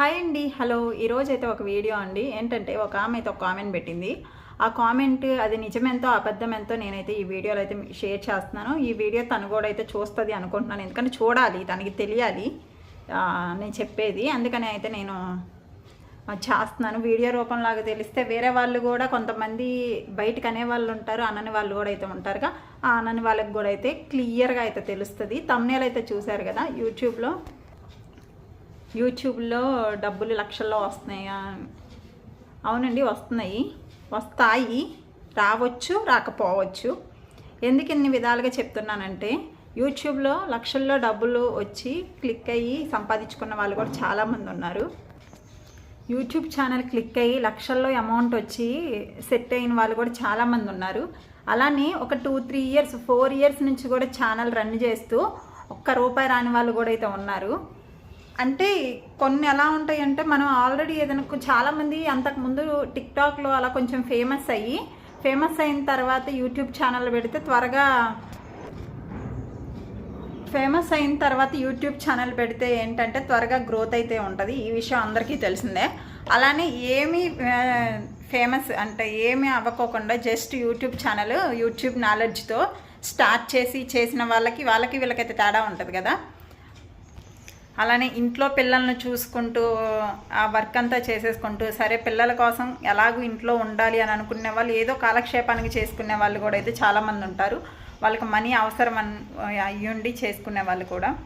Hi అండి. Hello. ఈరోజు అయితే ఒక వీడియో అండి. ఏంటంటే ఒక ఆమె అయితే ఒక కామెంట్ పెట్టింది. ఆ కామెంట్ అది నిజమెంతో అబద్ధమెంతో నేనైతే ఈ వీడియోలో అయితే షేర్ చేస్తున్నాను. ఈ వీడియో తను కూడా అయితే చూస్తుంది అనుకుంటున్నాను. ఎందుకంటే చూడాలి తనకి తెలియాలి. నేను చెప్పేది. అందుకని అయితే నేను చేస్తున్నాను. వీడియో రూపంలాగా తెలిస్తే వేరే వాళ్ళు కూడా కొంతమంది బయటకు అనే వాళ్ళు ఉంటారు అనని వాళ్ళు కూడా అయితే ఉంటారుగా. ఆ అనని వాళ్ళకి కూడా అయితే క్లియర్గా అయితే తెలుస్తుంది. తమ్నేల్ అయితే చూశారు కదా యూట్యూబ్లో. యూట్యూబ్లో డబ్బులు లక్షల్లో వస్తున్నాయా? అవునండి వస్తున్నాయి. వస్తాయి. రావచ్చు రాకపోవచ్చు. ఎందుకు ఇన్ని విధాలుగా చెప్తున్నానంటే యూట్యూబ్లో లక్షల్లో డబ్బులు వచ్చి క్లిక్ అయ్యి సంపాదించుకున్న వాళ్ళు కూడా చాలామంది ఉన్నారు. యూట్యూబ్ ఛానల్ క్లిక్ అయ్యి లక్షల్లో అమౌంట్ వచ్చి సెట్ అయిన వాళ్ళు కూడా చాలామంది ఉన్నారు. అలానే ఒక two three years four years నుంచి కూడా ఛానల్ రన్ చేస్తూ ఒక్క రూపాయి రాని వాళ్ళు కూడా అయితే ఉన్నారు. అంటే కొన్ని ఎలా ఉంటాయి అంటే మనం ఆల్రెడీ ఏదైనా చాలామంది అంతకుముందు టిక్టాక్లో అలా కొంచెం ఫేమస్ అయ్యి ఫేమస్ అయిన తర్వాత యూట్యూబ్ ఛానల్ పెడితే త్వరగా ఫేమస్ అయిన తర్వాత యూట్యూబ్ ఛానల్ పెడితే ఏంటంటే త్వరగా గ్రోత్ అయితే ఉంటుంది. ఈ విషయం అందరికీ తెలిసిందే. అలానే ఏమీ ఫేమస్ అంటే ఏమీ అవ్వకోకుండా జస్ట్ యూట్యూబ్ ఛానల్ యూట్యూబ్ నాలెడ్జ్తో స్టార్ట్ చేసి చేసిన వాళ్ళకి వాళ్ళకి వీళ్ళకైతే తేడా ఉంటుంది కదా. అలానే ఇంట్లో పిల్లల్ని చూసుకుంటూ ఆ వర్క్ అంతా చేసేసుకుంటూ సరే పిల్లల కోసం ఎలాగో ఇంట్లో ఉండాలి అని అనుకునే వాళ్ళు ఏదో కాలక్షేపానికి చేసుకునే వాళ్ళు కూడా అయితే చాలామంది ఉంటారు. వాళ్ళకి మనీ అవసరం అన్ అయ్యుండి చేసుకునే వాళ్ళు కూడా.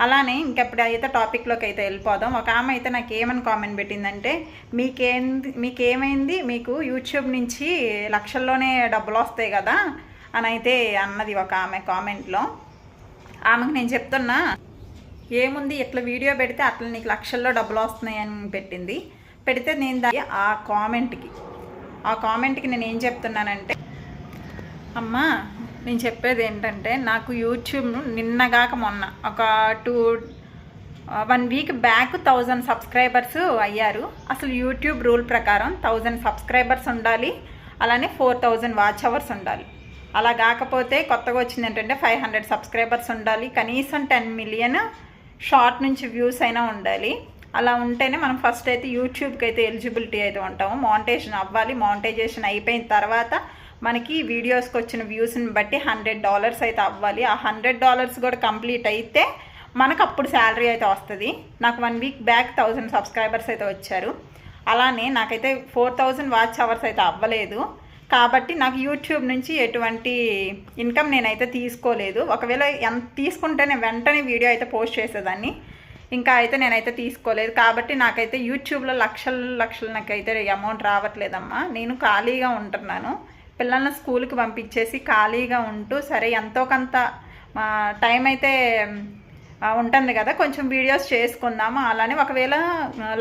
అలానే ఇంకెప్పుడు అయితే టాపిక్లోకి అయితే వెళ్ళిపోదాం. ఒక ఆమె అయితే నాకు ఏమని కామెంట్ పెట్టిందంటే మీకేంది మీకేమైంది? మీకు యూట్యూబ్ నుంచి లక్షల్లోనే డబ్బులు వస్తాయి కదా? అని అయితే అన్నది ఒక ఆమె కామెంట్లో ఆమెకు నేను చెప్తున్నా ఏముంది ఇట్లా వీడియో పెడితే అట్లా నీకు లక్షల్లో డబ్బులు వస్తున్నాయని పెట్టింది. పెడితే నేను దా ఆ కామెంట్కి ఆ కామెంట్కి నేను ఏం చెప్తున్నానంటే అమ్మా నేను చెప్పేది ఏంటంటే నాకు యూట్యూబ్ నిన్నగాక మొన్న ఒక two one week back thousand subscribers అయ్యారు. అసలు యూట్యూబ్ రూల్ ప్రకారం థౌజండ్ సబ్స్క్రైబర్స్ ఉండాలి అలానే ఫోర్ థౌజండ్ వాచ్ అవర్స్ ఉండాలి. అలా కాకపోతే కొత్తగా వచ్చింది ఏంటంటే ఫైవ్ హండ్రెడ్ సబ్స్క్రైబర్స్ ఉండాలి కనీసం టెన్ మిలియన్ షార్ట్ నుంచి వ్యూస్ అయినా ఉండాలి. అలా ఉంటేనే మనం ఫస్ట్ అయితే యూట్యూబ్కి అయితే ఎలిజిబిలిటీ అయితే ఉంటాము. మానిటేషన్ అవ్వాలి. మానిటైజేషన్ అయిపోయిన తర్వాత మనకి వీడియోస్కి వచ్చిన వ్యూస్ని బట్టి హండ్రెడ్ డాలర్స్ అయితే అవ్వాలి. ఆ హండ్రెడ్ డాలర్స్ కూడా కంప్లీట్ అయితే మనకు అప్పుడు శాలరీ అయితే వస్తుంది. నాకు one week back thousand subscribers అయితే వచ్చారు. అలానే నాకైతే ఫోర్ థౌజండ్ వాచ్ అవర్స్ అయితే అవ్వలేదు. కాబట్టి నాకు యూట్యూబ్ నుంచి ఎటువంటి ఇన్కమ్ నేనైతే తీసుకోలేదు. ఒకవేళ ఎంత తీసుకుంటేనే వెంటనే వీడియో అయితే పోస్ట్ చేసేదాన్ని. ఇంకా అయితే నేనైతే తీసుకోలేదు. కాబట్టి నాకైతే యూట్యూబ్లో లక్షల లక్షలు నాకైతే అమౌంట్ రావట్లేదమ్మా. నేను ఖాళీగా ఉంటున్నాను. పిల్లల్ని స్కూల్కి పంపించేసి ఖాళీగా ఉంటూ సరే ఎంతో కొంత టైం అయితే ఉంటుంది కదా. కొంచెం వీడియోస్ చేసుకుందాము. అలానే ఒకవేళ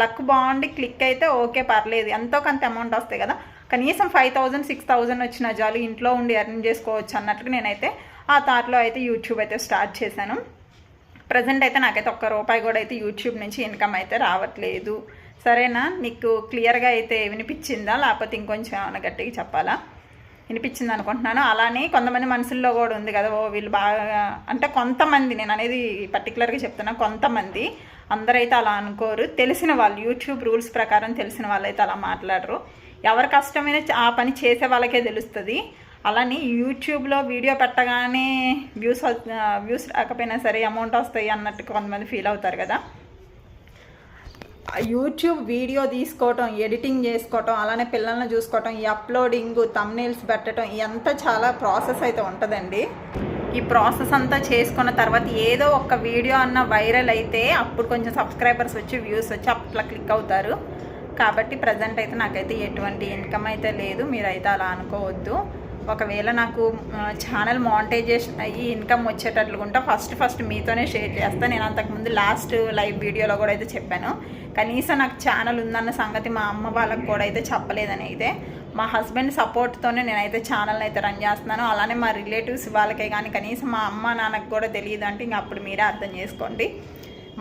లక్ బాగుండి క్లిక్ అయితే ఓకే పర్లేదు. ఎంతో కొంత అమౌంట్ వస్తాయి కదా. కనీసం ఫైవ్ థౌజండ్ సిక్స్ థౌజండ్ వచ్చిన చాలు ఇంట్లో ఉండి ఎర్న్ చేసుకోవచ్చు అన్నట్టుగా నేనైతే ఆ థాట్లో అయితే యూట్యూబ్ అయితే స్టార్ట్ చేశాను. ప్రజెంట్ అయితే నాకైతే ఒక్క రూపాయి కూడా అయితే యూట్యూబ్ నుంచి ఇన్కమ్ అయితే రావట్లేదు. సరేనా? నీకు క్లియర్గా అయితే వినిపించిందా? లేకపోతే ఇంకొంచెం ఏమైనా గట్టిగా చెప్పాలా? వినిపించింది అనుకుంటున్నాను. అలానే కొంతమంది మనసుల్లో కూడా ఉంది కదా ఓ వీళ్ళు బాగా అంటే కొంతమంది నేను అనేది పర్టికులర్గా చెప్తున్నా కొంతమంది అందరైతే అలా అనుకోరు. తెలిసిన వాళ్ళు యూట్యూబ్ రూల్స్ ప్రకారం తెలిసిన వాళ్ళైతే అలా మాట్లాడరు. ఎవరి కష్టమైన ఆ పని చేసే వాళ్ళకే తెలుస్తుంది. అలానే యూట్యూబ్లో వీడియో పెట్టగానే వ్యూస్ వ్యూస్ రాకపోయినా సరే అమౌంట్ వస్తాయి అన్నట్టు కొంతమంది ఫీల్ అవుతారు కదా. యూట్యూబ్ వీడియో తీసుకోవటం ఎడిటింగ్ చేసుకోవటం అలానే పిల్లల్ని చూసుకోవటం ఈ అప్లోడింగ్ తమ్నేల్స్ పెట్టడం ఇదంతా చాలా ప్రాసెస్ అయితే ఉంటుందండి. ఈ ప్రాసెస్ అంతా చేసుకున్న తర్వాత ఏదో ఒక వీడియో అన్న వైరల్ అయితే అప్పుడు కొంచెం సబ్స్క్రైబర్స్ వచ్చి వ్యూస్ వచ్చి అట్లా క్లిక్ అవుతారు. కాబట్టి ప్రజెంట్ అయితే నాకైతే ఎటువంటి ఇన్కమ్ అయితే లేదు. మీరైతే అలా అనుకోవద్దు. ఒకవేళ నాకు ఛానల్ మానిటైజేషన్ అయ్యి ఇన్కమ్ వచ్చేటట్లుగా ఫస్ట్ ఫస్ట్ మీతోనే షేర్ చేస్తాను నేను అంతకుముందు లాస్ట్ లైవ్ వీడియోలో కూడా అయితే చెప్పాను. కనీసం నాకు ఛానల్ ఉందన్న సంగతి మా అమ్మ వాళ్ళకి కూడా అయితే చెప్పలేదని అయితే. మా హస్బెండ్ సపోర్ట్తోనే నేనైతే ఛానల్ అయితే రన్ చేస్తున్నాను. అలానే మా రిలేటివ్స్ వాళ్ళకే కానీ కనీసం మా అమ్మ నాన్నకు కూడా తెలియదు అంటే ఇంక అప్పుడు మీరే అర్థం చేసుకోండి.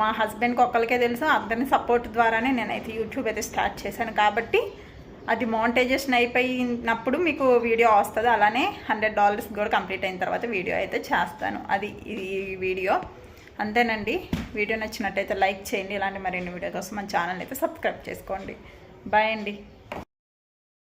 మా హస్బెండ్కి ఒక్కరికే తెలుసు అతని సపోర్ట్ ద్వారానే నేనైతే యూట్యూబ్ అయితే స్టార్ట్ చేశాను. కాబట్టి అది మానిటైజేషన్ అయిపోయినప్పుడు మీకు వీడియో వస్తుంది. అలానే హండ్రెడ్ డాలర్స్ కూడా కంప్లీట్ అయిన తర్వాత వీడియో అయితే చేస్తాను. అది ఈ వీడియో అంతేనండి. వీడియో నచ్చినట్టయితే లైక్ చేయండి. ఇలాంటి మరిన్ని వీడియో కోసం మన ఛానల్ అయితే సబ్స్క్రైబ్ చేసుకోండి. బాయ్ అండి.